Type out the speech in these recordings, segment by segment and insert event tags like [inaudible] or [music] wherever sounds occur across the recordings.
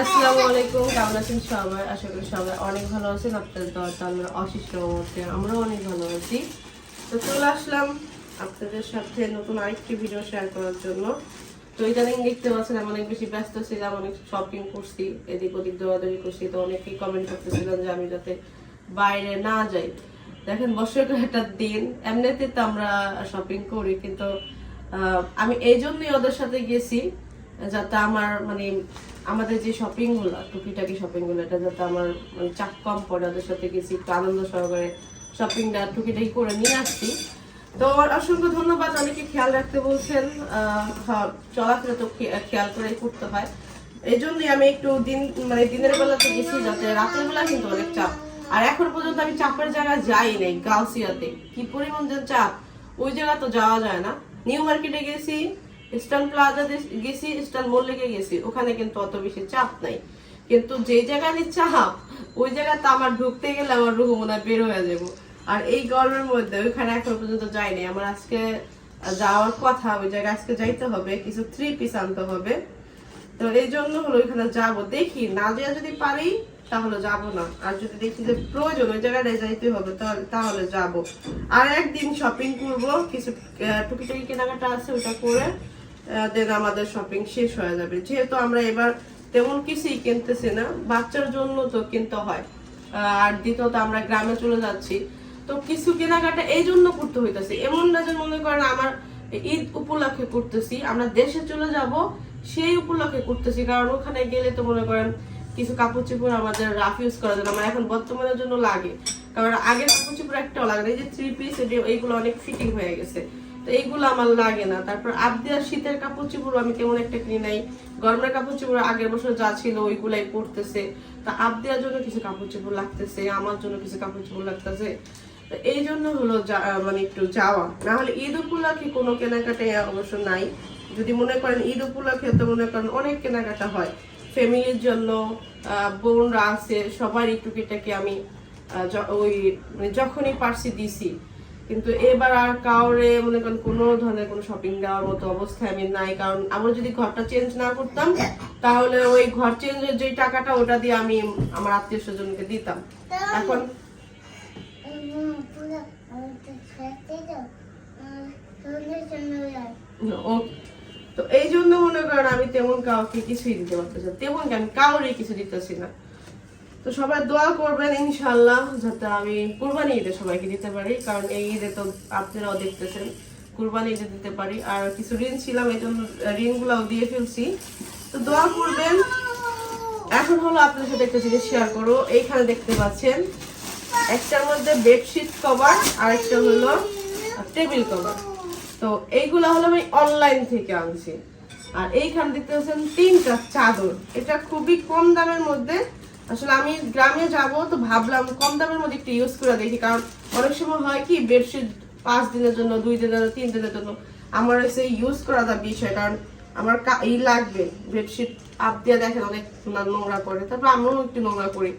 আসসালামু আলাইকুম, কেমন আছেন সবাই? আশা করি সবাই অনেক ভালো আছেন। আপনাদের দরকার আমরা অনেক ভালো আছি। তো চলে আসলাম আপনাদের সাথে নতুন আরেকটি ভিডিও শেয়ার করার জন্য। তো ইদানিং দেখতে পাচ্ছেন আমি অনেক বেশি ব্যস্ত ছিলাম অনেক শপিং করছি, এদিক ওদিক দৌড়াদৌড়ি করছি। তো অনেকেই কমেন্ট করতেছিলেন যে আমি যাতে বাইরে না যাই। দেখেন বছরের একটা দিন, এমনিতে তো আমরা শপিং করি, কিন্তু আমি এই জন্যই ওদের সাথে গেছি, যাতে আমার মানে আমাদের যে শপিংগুলো টুকিটাকি শপিংগুলো এটা যাতে আমার মানে চাপ কম পড়ে ওদের সাথে গেছি একটু আনন্দ সহকারে শপিংটা টুকিটাকি করে নিয়ে আসছি। তো অসংখ্য ধন্যবাদ অনেকে খেয়াল রাখতে বলছেন হ্যাঁ, চলাফেরা তো খেয়াল করে করতে হয়। এই জন্যই আমি একটু দিন মানে দিনের বেলাতে গেছি যাতে রাতের বেলা কিন্তু অনেক চাপ। আর এখন পর্যন্ত আমি চাপের জায়গায় যাই নাই গাউসিয়াতে। কি পরিমাণ যে চাপ ওই জায়গা তো যাওয়া যায় না। নিউ মার্কেটে গেছি ইস্টার্ন প্লাজা গেছি ইস্টার্ন মল্লিকে গেছি। ওখানে কিন্তু অত বেশি চাপ নাই। কিন্তু যে জায়গায় চাপ, ওই জায়গাতে আমার ঢুকতে গেলে আমার রুহ মনে হয় বের হয়ে যাব। আর এই গরমের মধ্যে ওইখানে এখন পর্যন্ত যাইনি আমার আজকে যাওয়ার কথা, ওই জায়গায় আজকে যাইতে হবে, কিছু থ্রি পিস আনতে হবে। তো এই জন্য হলো ওইখানে যাব। দেখি, না দেওয়া যদি পারি, তাহলে যাব না। আর যদি দেখি যে প্রয়োজন, ওই জায়গাটায় যাইতে হবে তাহলে যাব। আর একদিন শপিং করব, কিছু টুকিটাকি কেনাকাটা আছে, ওটা করে দেন আমাদের শপিং শেষ হয়ে যাবে। যেহেতু আমরা এবার তেমন কিছুই কিনতেছি না, বাচ্চার জন্য তো কিনতে হয়। আর দ্বিতীয়ত আমরা গ্রামে চলে যাচ্ছি। তো কিছু কেনাকাটা এই জন্য করতে হইতেছে। এমন না যে মনে করেন আমার ঈদ উপলক্ষে করতেছি, আমরা দেশে চলে যাব, সেই উপলক্ষে করতেছি। কারণ ওখানে গেলে তো মনে করেন কিছু কাপড় চোপড় আমাদের রাফ ইউজ করা যায়, আমার এখন বর্তমানের জন্য লাগে। কারণ আগের কাপড় চোপড় একটাও লাগে না, এই যে থ্রি পিস এইগুলো অনেক ফিটিং হয়ে গেছে। তো এইগুলো আমার লাগে না। তারপর আবদিয়ার শীতের কাপড় চোপড় আমি তেমন একটা কিনি নাই। গরমের কাপড় চোপড় আগের বছর যা ছিল ওইগুলাই পড়তেছে তা আবদিয়ার জন্য কিছু কাপড় চোপড় লাগতেছে, আমার জন্য কিছু কাপড় চোপড় লাগতেছে। এই জন্য হলো মানে একটু যাওয়া। না হলে ঈদ উপলক্ষে কোনো কেনাকাটা অবশ্য নাই। যদি মনে করেন ঈদ উপলক্ষে তো মনে করেন অনেক কেনাকাটা হয়। ফ্যামিলির জন্য বোনরা আছে সবার একটু টুকিটাকি আমি ওই মানে যখনই পারছি দিছি কিন্তু এবার আর কাউরে, মনে করেন, কোনো ধরনের কোনো শপিং দেওয়ার মতো অবস্থায় আমি নাই। কারণ আমরা যদি ঘরটা চেঞ্জ না করতাম, তাহলে ওই ঘর চেঞ্জের যে টাকাটা, ওটা দিয়ে আমি আমার আত্মীয় স্বজনকে দিতাম। এখন তো এই জন্য মনে করেন আমি তেমন কাউকে কিছুই দিতে পারতেছি। তেমন কি, আমি কাউরে কিছু দিতেছি না। তো সবাই দোয়া করবেন ইনশাল্লাহ যাতে আমি কুরবানি ঈদে সবাইকে দিতে পারি, কারণ এই ঈদে তো আপনারাও দেখতেছেন, কুরবানি ঈদে দিতে পারি। আর কিছু ঋণ ছিলাম, এই জন্য ঋণগুলাও দিয়ে ফেলছি। তো দোয়া করবেন। এখন হলো আপনাদের সাথে একটা জিনিস শেয়ার করো এইখানে দেখতে পাচ্ছেন, একটার মধ্যে বেডশিট কভার আর একটা হলো টেবিল কভার তো এইগুলা হলো আমি অনলাইন থেকে আনছি। আর এইখানে দেখতে পাচ্ছেন তিনটা চাদর। এটা খুবই কম দামের মধ্যে আসলে আমি গ্রামে যাব তো ভাবলাম কম দামের মধ্যে একটু ইউজ করে দেখি, কারণ অনেক সময় হয় কি বেডশিট পাঁচ দিনের জন্য, দুই দিনের তিন দিনের জন্য আমার হচ্ছে ইউজ করাটা বিষয়, কারণ আমার কা- ই লাগবে বেডশিট আপ দিয়ে দেখেন অনেক নোংরা করে, তারপর আমরাও একটু নোংরা করি।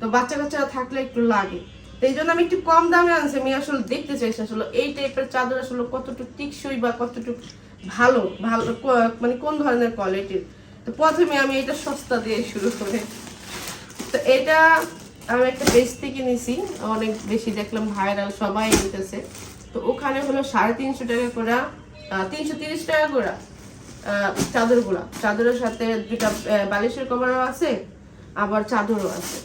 তো বাচ্চা কাচ্চারা থাকলে একটু লাগে। তো এই জন্য আমি একটু কম দামে আনছি, আমি আসলে দেখতে চাইছি আসলে এই টাইপের চাদর আসলে কতটুকু টিকসই বা কতটুকু ভালো ভালো মানে কোন ধরনের কোয়ালিটির তো প্রথমে আমি এটা সস্তা দিয়ে শুরু করে। তো এটা আমি একটা পেজ থেকে নিছি। অনেক বেশি দেখলাম ভাইরাল সবাই নিতেছে। তো ওখানে হলো সাড়ে তিনশো টাকা করে তিনশো তিরিশ টাকা করে চাদরগুলা। চাদরের সাথে দুটা বালিশের কভারও আছে, আবার চাদরও আছে।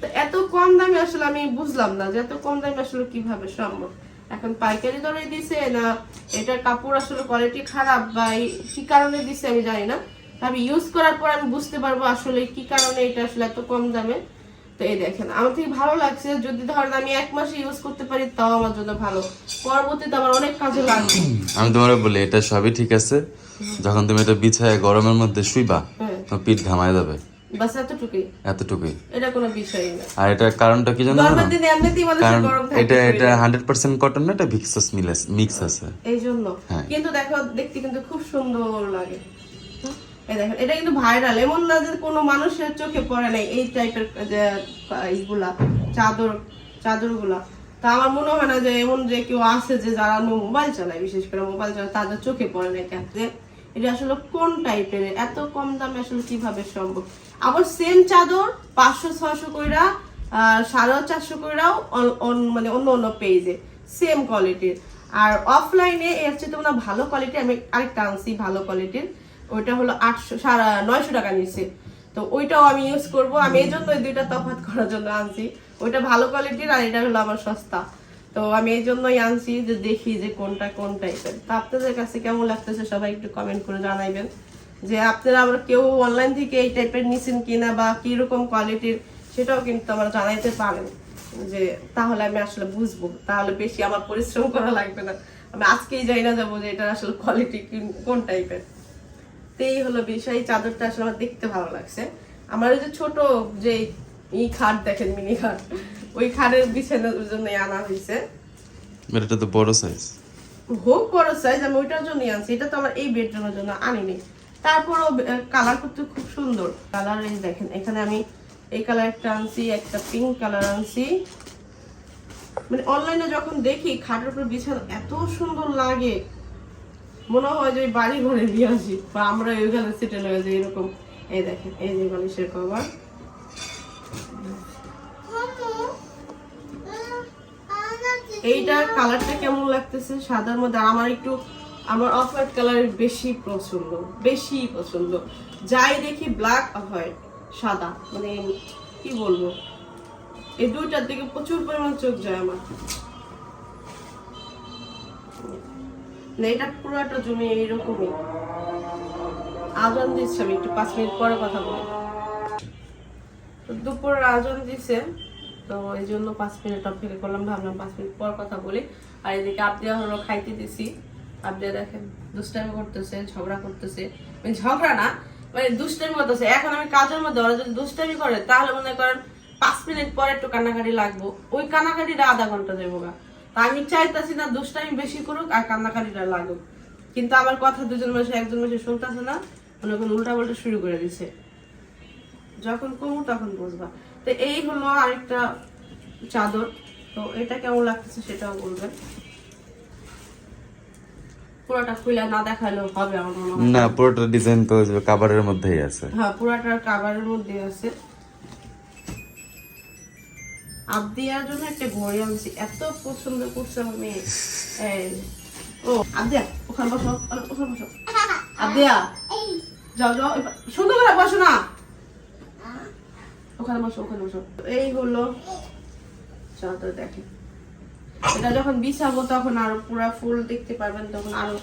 তো এত কম দামে আসলে আমি বুঝলাম না যে এত কম দামে আসলে কীভাবে সম্ভব। এখন পাইকারি দরে দিছে না, এটার কাপড় আসলে কোয়ালিটি খারাপ বা কি কারণে দিছে আমি জানি না। আমি ইউজ করার পর আমি বুঝতে পারব আসলে কি কারণে এটা আসলে এত কম দামে। তো এই দেখেন আমার থেকে ভালো লাগছে যদি ধরেন আমি এক মাসে ইউজ করতে পারি তাও আমার জন্য ভালো। পরবর্তীতে আমার অনেক কাজে লাগবে। আমি তোমার বলি এটা সবই ঠিক আছে। যখন তুমি এটা বিছায় গরমের মধ্যে শুইবা হ্যাঁ। তোমার পিঠ ঘামায় যাবে। বাস এতটুকুই। এতটুকুই। এটা কোনো বিষয়ই না। আর এটার কারণটা কি জানো? গরমের দিনে এমনিতেই গরম থাকে এটা এটা হান্ড্রেড পার্সেন্ট কটন না এটা ভিক্সাস মিলেস মিক্স আছে। এই জন্য হ্যাঁ। কিন্তু দেখো দেখতে কিন্তু খুব সুন্দর লাগে? দেখেন, এটা কিন্তু ভাইরাল এমন না যে কোনো মানুষের চোখে পড়ে নাই এই টাইপের যে এইগুলা চাদর, চাদরগুলা। তা আমার মনে হয় না যে এমন যে কেউ আছে যে যারা মোবাইল চালায়, বিশেষ করে মোবাইল চালায়, তাদের চোখে পড়ে নাই যে এটা আসলে কোন টাইপের এত কম দামে আসলে কীভাবে সম্ভব? আবার সেম চাদর পাঁচশো, ছয়শো কইরা সাড়ে চারশো কইরাও মানে অন্য অন্য পেজে সেম কোয়ালিটির আর অফলাইনে এর চেয়ে তোমরা ভালো কোয়ালিটি আমি আরেকটা আনছি, ভালো কোয়ালিটির ওইটা হলো আটশো নয়শো টাকা নিচ্ছে তো ওইটাও আমি ইউজ করব। আমি এই জন্য দুইটা তফাৎ করার জন্য আনছি। ওইটা ভালো কোয়ালিটির আর এটা হলো আমার সস্তা। তো আমি এই জন্যই আনছি যে দেখি যে কোনটা কোন টাইপের তো আপনাদের কাছে কেমন লাগতেছে সবাই একটু কমেন্ট করে জানাইবেন। যে আপনারা আবার কেউ অনলাইন থেকে এই টাইপের নিছেন কিনা বা কীরকম কোয়ালিটির সেটাও কিন্তু আমার জানাইতে পারেন। যে তাহলে আমি আসলে বুঝব। তাহলে বেশি আমার পরিশ্রম করা লাগবে না। আমি আজকেই যাই না যাব যে এটা আসলে কোয়ালিটি কোন টাইপের তো এই হলো বিষয় এই চাদরটা আসলে আমার দেখতে ভালো লাগছে। আমার ওই যে ছোট যে ই খাট দেখেন মিনি খাট ওই খাটের বিছানার জন্য আনা হয়েছে। এটা তো বড় সাইজ হোক বড় সাইজ আমি ওইটার জন্য আনছি। এটা তো আমার এই বেডরুমের জন্য আনিনি। তারপরও কালার করতে খুব সুন্দর। কালার এই দেখেন এখানে আমি এই কালার একটা আনছি একটা পিঙ্ক কালার আনছি। মানে অনলাইনে যখন দেখি খাটের উপর বিছানা এত সুন্দর লাগে। মনে হয় যে বাড়ি ঘরে নিয়ে আসি, বা আমরা ওইখানে সেটেল হয়ে যাই, এরকম। এই দেখেন, এই যে বালিশের কভার। এইটার কালারটা কেমন লাগতেছে? সাদার মধ্যে আমার একটু, আমার অফ হোয়াইট কালার বেশি পছন্দ বেশি পছন্দ। যাই দেখি ব্ল্যাক হোয়াইট, সাদা মানে কি বলব? এই দুইটার দিকে প্রচুর পরিমাণ চোখ যায় আমার। এটা পুরোটা জমি এইরকমই। আজান দিচ্ছে, আমি একটু পাঁচ মিনিট পরে কথা বলি। দুপুর আজান দিছে, তো এই জন্য পাঁচ মিনিট অপেক্ষা করলাম, ভাবলাম পাঁচ মিনিট পর কথা বলি। আর এদিকে আবদিয়া হলো খাইতে দিছি। আবদিয়া দেখেন, দুষ্টামি করতেছে, ঝগড়া করতেছে। মানে ঝগড়া না মানে দুষ্টামি করতেছে। এখন আমি কাজের মধ্যে, ওরা যদি দুষ্টামি করে, তাহলে মনে করেন পাঁচ মিনিট পরে একটু কান্নাকাটি লাগবো। ওই কান্নাকাটিটা আধা ঘণ্টা দেবো গা। তা আমি চাইতাছি না দুষ্টামি বেশি করুক আর কান্নাকাটিটা লাগুক। কিন্তু আমার কথা দুজন মাসে একজন মাসে শুনতেছে না মনে করেন উল্টা পাল্টা শুরু করে দিছে। যখন কমু তখন বুঝবা। তো এই হলো আরেকটা চাদর। তো এটা কেমন লাগতেছে সেটাও বলবেন। পুরোটা খুলে না দেখালেও হবে আমার মনে হয়। না পুরোটা ডিজাইন তো কাবারের মধ্যেই আছে। হ্যাঁ পুরাটার কাভারের মধ্যে আছে। আবদিয়ার জন্য একটা ঘড়ি আনছি। এত পছন্দ করছে ও আবদিয়া ওখানে বসো ওখানে বসো আবদিয়া যাও যাও সুন্দর করে বসো না। ওখানে বসো ওখানে বসো। এই হলো চাদর এটা যখন বিছাবো তখন আরও পুরা ফুল দেখতে পারবেন, তখন আরও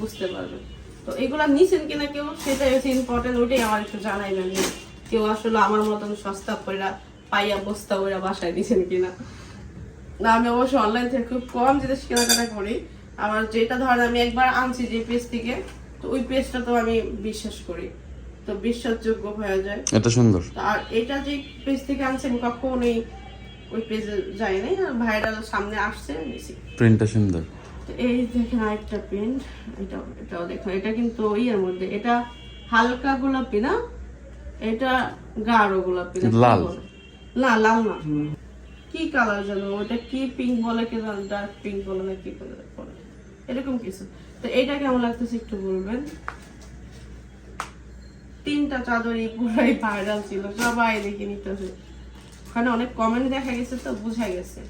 বুঝতে পারবেন। তো এগুলা নিছেন কিনা কেউ, সেটাই হচ্ছে ইম্পর্টেন্ট ওইটাই আমার একটু জানাইবেন। যে কেউ আসলে আমার মতন সস্তা কইরা পাইয়া বস্তা ওইরা বাসায় দিছেন কিনা? না আমি অবশ্য অনলাইন থেকে খুব কম জিনিস কেনাকাটা করি। আমার যেটা ধরেন আমি একবার আনছি যে পেজ থেকে তো ওই পেজটা তো আমি বিশ্বাস করি। তো বিশ্বাসযোগ্য হয়ে যায়। এটা সুন্দর। আর এটা যে পেজ থেকে আনছি আমি কখনোই ওই পেজে যাই নাই ভাইরাল সামনে আসছে নিছি প্রিন্টটা সুন্দর। তো এই দেখেন আরেকটা প্রিন্ট এটা এটাও দেখো এটা কিন্তু ইয়ের মধ্যে। এটা হালকা গোলাপি না? এটা গাঢ় গোলাপি। না লাল। না লাল না। কি কালার জানো ওটা কি পিঙ্ক বলে কি ডার্ক পিঙ্ক বলে না কি বলে এরকম কিছু। তো এটা কেমন লাগতেছে একটু বলবেন? তিনটা চাদরই পুরাই ভাইরাল ছিল সবাই দেখে নিতেছে। ওখানে অনেক কমেন্ট দেখা গেছে তো বোঝা গেছে।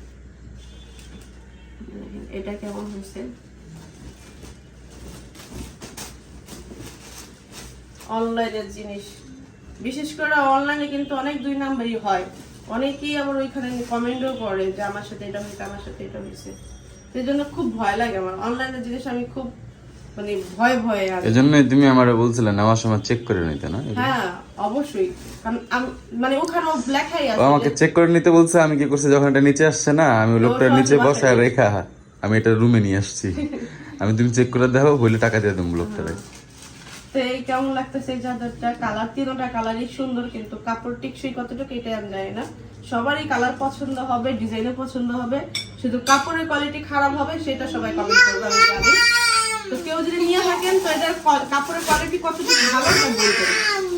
এটা কেমন হয়েছে? অনলাইনের জিনিস। বিশেষ করে অনলাইনে কিন্তু অনেক দুই নাম্বারই হয়। অনেকেই আবার ওইখানে কমেন্টও করে যে আমার সাথে এটা হয়েছে আমার সাথে এটা হয়েছে। সেই জন্য খুব ভয় লাগে আমার। অনলাইনের জিনিস আমি খুব মানে ভয় ভয়ে তুমি আমারে বলছিলে নেওয়ার সময় চেক করে নিতে না? হ্যাঁ অবশ্যই। কারণ মানে ওখানেও লেখাই ও আছে আমাকে চেক করে নিতে বলছে আমি কি করছি? যখন এটা নিচে আসছে না আমি ওই লোকটার নিচে বসায় রেখা আমি এটা রুমে নিয়ে আসছি। [laughs] আমি তুমি চেক করে দেখো বলে টাকা দিয়ে দেবো লোকটারে। তো এই কেমন লাগতেছে এই চাদরটা? কালার তিনটা কালারই সুন্দর, কিন্তু কাপড় টিকসই কতটুকু এটা আমি জানি না। সবারই কালার পছন্দ হবে, ডিজাইনও পছন্দ হবে। শুধু কাপড়ের কোয়ালিটি খারাপ হবে, সেটা সবাই কমেন্ট করবে, আমি জানি। তো কেউ যদি নিয়ে থাকেন, তো এটার কাপড়ের কোয়ালিটি কতটুকু ভালো বলবেন।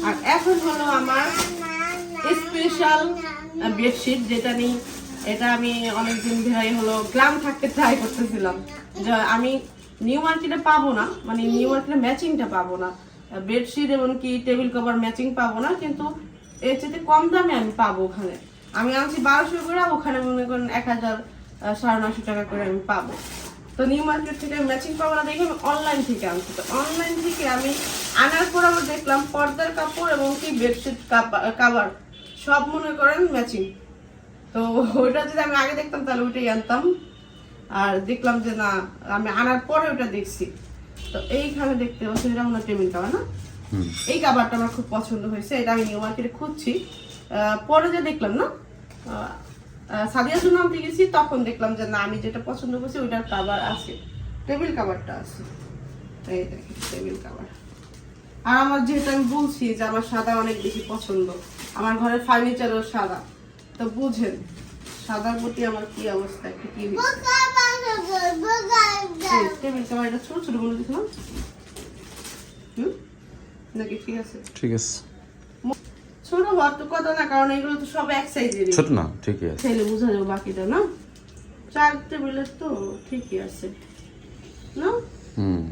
আর এখন হলো আমার স্পেশাল বেডশিট যেটা নিয়ে এটা আমি অনেকদিন ধরে হলো গ্রাম থাকতে ট্রাই করতেছিলাম। আমি নিউ মার্কেটে পাবো না মানে নিউ মার্কেটে ম্যাচিংটা পাবো না। বেডশিট এমনকি টেবিল কভার ম্যাচিং পাবো না, কিন্তু এর চেয়ে কম দামে আমি পাবো ওখানে। আমি আনছি বারোশো করে, ওখানে মনে করেন এক হাজার সাড়ে নশো টাকা করে আমি পাবো। তো নিউ মার্কেট থেকে ম্যাচিং পাবো না দেখে আমি অনলাইন থেকে আনছি। তো অনলাইন থেকে আমি আনার পর আবার দেখলাম পর্দার কাপড় এবং কি বেডশিট কাভার সব মনে করেন ম্যাচিং তো ওইটা যদি আমি আগে দেখতাম তাহলে ওইটাই আনতাম। আর দেখলাম যে না আমি আনার পরে ওটা দেখছি। তো এইখানে দেখতে পাচ্ছি এটা মনে টেবিল কাভার না? এই কাভারটা আমার খুব পছন্দ হয়েছে এটা আমি নিউ মার্কেটে খুঁজছি। পরে যে দেখলাম না? সাদিয়ার আনতে গেছি তখন দেখলাম যে না আমি যেটা পছন্দ করছি ওইটার কাভার আছে। টেবিল কাভারটা আছে। এই দেখেন টেবিল কাভার আর আমার যেহেতু আমি বলছি যে আমার সাদা অনেক বেশি পছন্দ আমার ঘরের ফার্নিচারও সাদা তো বুঝেন সাদার প্রতি আমার কি অবস্থা একটু কি টেবিল কাভার ছোট ছোটগুলো দেখলাম হুম? নাকি ঠিক আছে? ঠিক আছে। ছোট হওয়ার তো কথা না কারণ এগুলো তো সব এক সাইজেরই। ছোট না ঠিকই আছে। ছেলে বোঝা যাবে বাকিটা না? চার টেবিলের তো ঠিকই আছে না? হুম।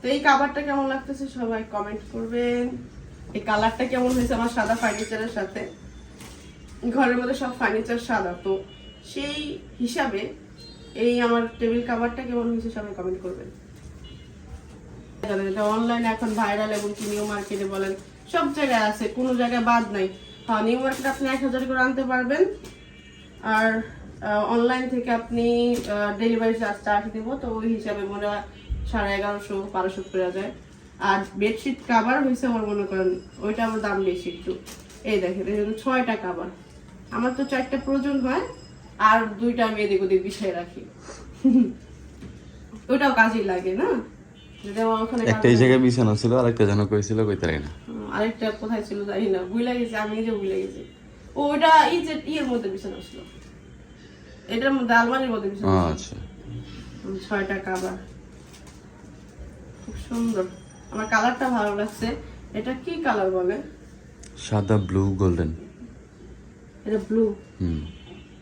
তো এই কাভারটা কেমন লাগতেছে সবাই কমেন্ট করবেন। এই কালারটা কেমন হয়েছে আমার সাদা ফার্নিচারের সাথে? ঘরের মধ্যে সব ফার্নিচার সাদা তো সেই হিসাবে এই আমার টেবিল কাভারটা কেমন হয়েছে সবাই কমেন্ট করবেন। অনলাইনে এখন ভাইরাল এবং কি নিউ মার্কেটে বলেন, সব জায়গায় আছে, কোনো জায়গায় বাদ নাই। হ্যাঁ নিউ মার্কেট আপনি এক হাজার করে আনতে পারবেন। আর অনলাইন থেকে আপনি ডেলিভারি চার্জ চার্জ দিব, তো ওই হিসাবে মনে হয় সাড়ে এগারোশো, বারোশো করে যায়। আর বেডশিট কাভার হয়েছে আমার মনে করেন ওইটা আমার দাম বেশি একটু। এই দেখেন, এই জন্য ছয়টা কাভার আমার তো চারটা প্রয়োজন হয়। আর দুইটা আমি এদিক ওদিক বিছাই রাখি। ওইটাও কাজেই লাগে না? যদি আমার ওখানে কাজ একটা এই জায়গায় বিছানো ছিল আর একটা যেন কইছিল কইতে পারি না। আরেকটা কোথায় ছিল জানি না ভুলে গেছি আমি নিজে ভুলে গেছি। ওটা এই যে ইয়ের মধ্যে বিছানো ছিল। এটার মধ্যে আলমারির মধ্যে বিছানো আচ্ছা। ছয়টা কাবার। খুব সুন্দর। আমার কালারটা ভালো লাগছে। এটা কি কালার বলে? সাদা ব্লু গোল্ডেন। এটা ব্লু। হুম।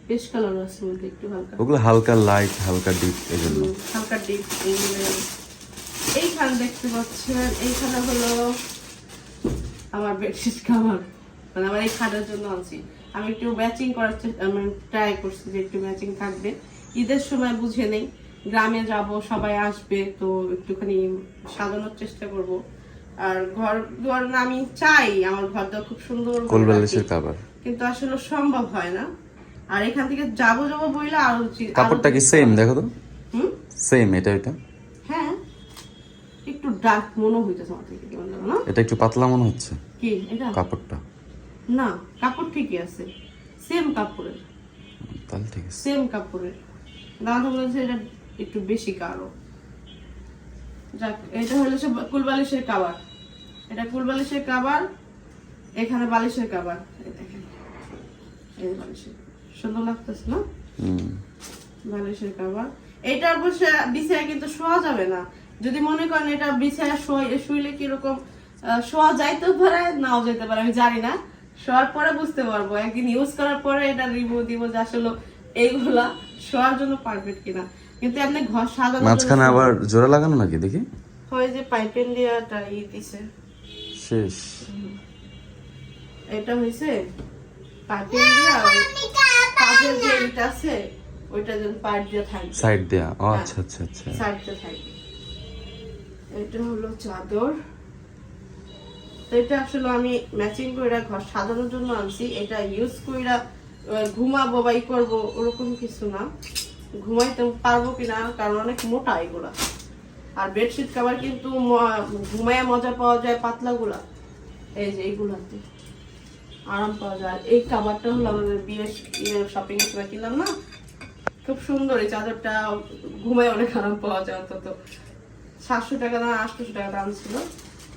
পেস্ট কালার আছে মধ্যে একটু হালকা। ওগুলো হালকা লাইট হালকা ডিপ এই জন্য হালকা ডিপ এইখানে দেখতে পাচ্ছেন এইখানে হলো আমার বেডশিট কাভার মানে আমার এই খাটের জন্য আনছি। আমি একটু ম্যাচিং করার চেষ্টা মানে ট্রাই করছি যে একটু ম্যাচিং থাকবে। ঈদের সময় বুঝে নেই গ্রামে যাব সবাই আসবে তো একটুখানি সাজানোর চেষ্টা করব। আর ঘর না আমি চাই আমার ঘরটা খুব সুন্দর কিন্তু আসলে সম্ভব হয় না। আর এখান থেকে যাব যাব বইলে আরও কাপড়টা কি সেম দেখো তো? হুম? সেম এটা এটা? হ্যাঁ। একটু ডার্ক মনে হইতেছে আমার থেকে কেমন না? এটা একটু পাতলা মনে হচ্ছে। কি এটা? কাপড়টা। না কাপড় ঠিকই আছে। সেম কাপড়ের। তাহলে ঠিক আছে। সেম কাপড়ের। দাদা বলেছে এটা একটু বেশি কারও যাক এটা হলো সে কুলবালিশের কাবার। এটা কুলবালিশের কাবার এখানে বালিশের কাবার। দেখেন। এই বালিশের। সুন্দর লাগতেছে না? বালিশের কাবার। এটা অবশ্য বিছায় কিন্তু শোয়া যাবে না। যদি মনে করেন এটা বিছায় শুইলে কীরকম শোয়া যাইতেও পারে নাও যেতে পারে আমি জানি না। শোয়ার পরে বুঝতে পারব। একদিন ইউজ করার পরে এটা রিভিউ দিব যে আসলে এইগুলা শোয়ার জন্য পারফেক্ট কিনা। কিন্তু এমনি ঘর সাজানো মাঝখানে আবার জোড়া লাগানো নাকি দেখি? হয় যে পাইপেন দিয়াটা ই দিছে। শেষ। এটা হয়েছে পাইপেন দিয়া কাজের যে ইটা আছে ওইটা যেন দিয়ে থাকবে। সাইড দেয়া? ও আচ্ছা আচ্ছা আচ্ছা। সাইডটা থাকবে। এটা হলো চাদর। তো এটা আসলে আমি ম্যাচিং করে ঘর সাজানোর জন্য আনছি। এটা ইউজ কইরা ঘুমাবো বা ই করব ওরকম কিছু না। ঘুমাইতে পারব কিনা কারণ অনেক মোটা এগুলা। আর বেডশিট কাভার কিন্তু ঘুমায় মজা পাওয়া যায় পাতলাগুলা। এই যে এইগুলাতে। আরাম পাওয়া যায়। এই কাভারটা হলো আমাদের বিয়ের শপিং এর সময় কিনলাম না? খুব সুন্দর, এই চাদরটা ঘুমায় অনেক আরাম পাওয়া যায় অন্তত। সাতশো টাকা না, আটশো টাকা দাম ছিল।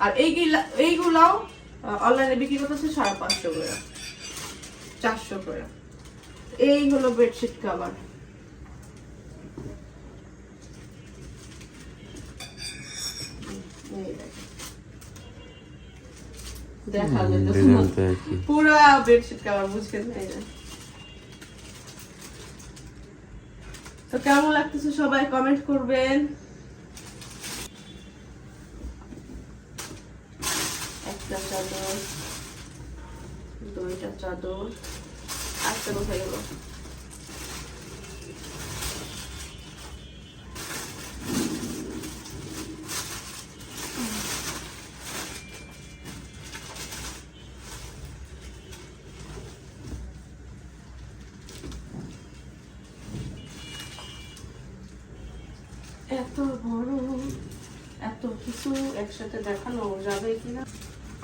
আর এইগুলা, এইগুলাও অনলাইনে বিক্রি করতেছে সাড়ে পাঁচশো করে। চারশো করে। এই হলো বেডশিট কাভার এই দেখেন। তো কেমন লাগতেছে সবাই কমেন্ট করবেন? একটা চাদর দুইটা চাদর আটটা কোথায় গেল?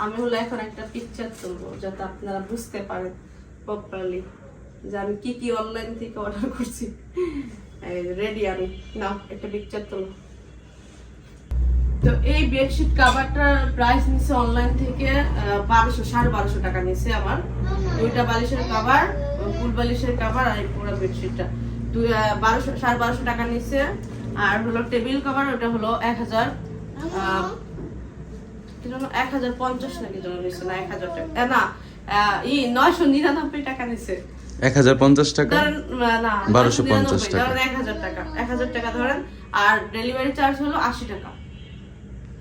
আমি হলো এখন একটা পিকচার তুলবো যাতে আপনারা বুঝতে পারেন প্রপারলি যে আমি কি কি অনলাইন থেকে অর্ডার করছি। রেডি আমি। না একটা পিকচার তুলবো তো এই বেডশিট কাভারটার প্রাইস নিচ্ছে অনলাইন থেকে বারোশো, সাড়ে বারোশো টাকা নিচ্ছে আমার। দুইটা বালিশের কাভার ফুল বালিশের কাভার আর পুরো বেডশিটটা দুই বারোশো, সাড়ে বারোশো টাকা নিচ্ছে আর হলো টেবিল কভার ওটা হলো এক হাজার এক হাজার পঞ্চাশ নাকি যেন নিচ্ছে না এক হাজার টাকা। না ই নয়শো নিরানব্বই টাকা নিচ্ছে এক হাজার পঞ্চাশ টাকা? ধরেন আহ, না 1250 999, ধরেন এক হাজার টাকা এক হাজার টাকা ধরেন। আর ডেলিভারি চার্জ হলো আশি টাকা।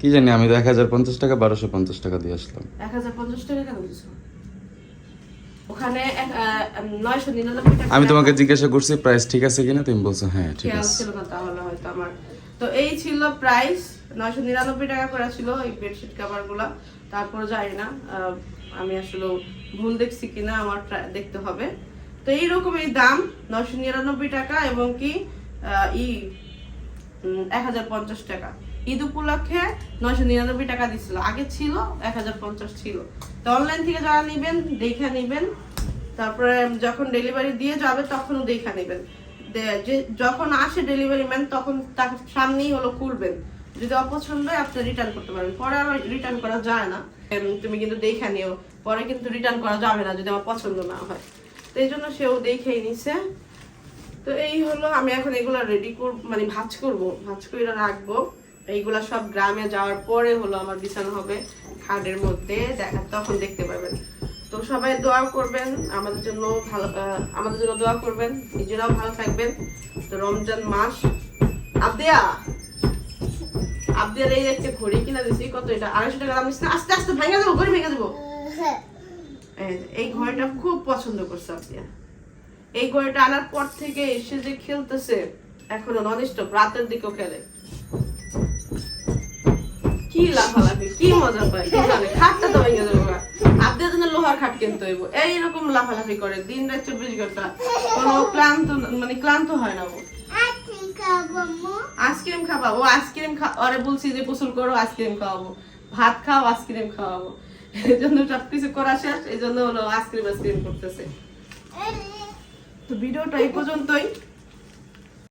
কি জানি আমি তো এক হাজার পঞ্চাশ টাকা বারোশো পঞ্চাশ টাকা দিয়ে আসলাম। এক হাজার পঞ্চাশ টাকা কেন ওখানে আমি তোমাকে জিজ্ঞাসা করছি প্রাইস ঠিক আছে কিনা? তুমি বলছো হ্যাঁ ঠিক আছে। ছিল না তাহলে হয়তো আমার। তো এই ছিল প্রাইস নয়শো নিরানব্বই টাকা করে ছিল এই বেডশিট কাভারগুলা তারপরে জানি না আমি আসলে ভুল দেখছি কিনা আমার দেখতে হবে। তো এইরকম এই দাম নয়শো নিরানব্বই টাকা এবং কি ই এক হাজার পঞ্চাশ টাকা। ঈদ উপলক্ষে নয়শো নিরানব্বই টাকা দিছিল। আগে ছিল এক হাজার পঞ্চাশ ছিল। তো অনলাইন থেকে যারা নিবেন, দেখে নিবেন। তারপরে যখন ডেলিভারি দিয়ে যাবে তখনও দেখে নেবেন। যে, যখন আসে ডেলিভারি ম্যান তখন তার সামনেই হলো খুলবেন। যদি অপছন্দ হয়, আপনি রিটার্ন করতে পারেন পরে আর রিটার্ন করা যায় না। তুমি কিন্তু দেখে নিও। পরে কিন্তু রিটার্ন করা যাবে না, যদি আমার পছন্দ না হয়। তো এই জন্য সেও দেখেই নিছে। তো এই হলো, আমি এখন এগুলো রেডি করব মানে ভাজ করব, ভাজ করে রাখব। এইগুলা সব গ্রামে যাওয়ার পরে হলো আমার বিছানো হবে খাটের মধ্যে, দেখা তখন দেখতে পাবেন তো সবাই দোয়া করবেন, আমাদের জন্য ভালো আমাদের জন্য দোয়া করবেন। নিজেরাও ভালো থাকবেন। তো রমজান মাস। আবদিয়া! আবদিয়ার এই একটা ঘড়ি কিনা দিছি, কত এটা? আড়াইশো টাকা দাম দিচ্ছে আস্তে আস্তে, ভেঙে দেবো, ঘড়ি ভেঙে দেবো। এই ঘড়িটা খুব পছন্দ করছে আবদিয়া। এই ঘড়িটা আনার পর থেকে এসে যে খেলতেছে, এখনও ননস্টপ রাতের দিকেও খেলে। কি লাফালাফি কি মজা পায় কি জানে খাটটা তো ভেঙে দেবো গা। জন্য লোহার খাট কিনতে হইব। এইরকম লাফালাফি করে দিন রাত চব্বিশ ঘণ্টা। কোনো ক্লান্ত মানে ক্লান্ত হয় না ও। আইসক্রিম খাবা ও আইসক্রিম খা আরে বলছি যে গোসল করো আইসক্রিম খাওয়াবো। ভাত খাও আইসক্রিম খাওয়াবো। এই জন্য সব কিছু করা শেষ এই জন্য হলো আইসক্রিম আইসক্রিম করতেছে। তো ভিডিওটা এই পর্যন্তই।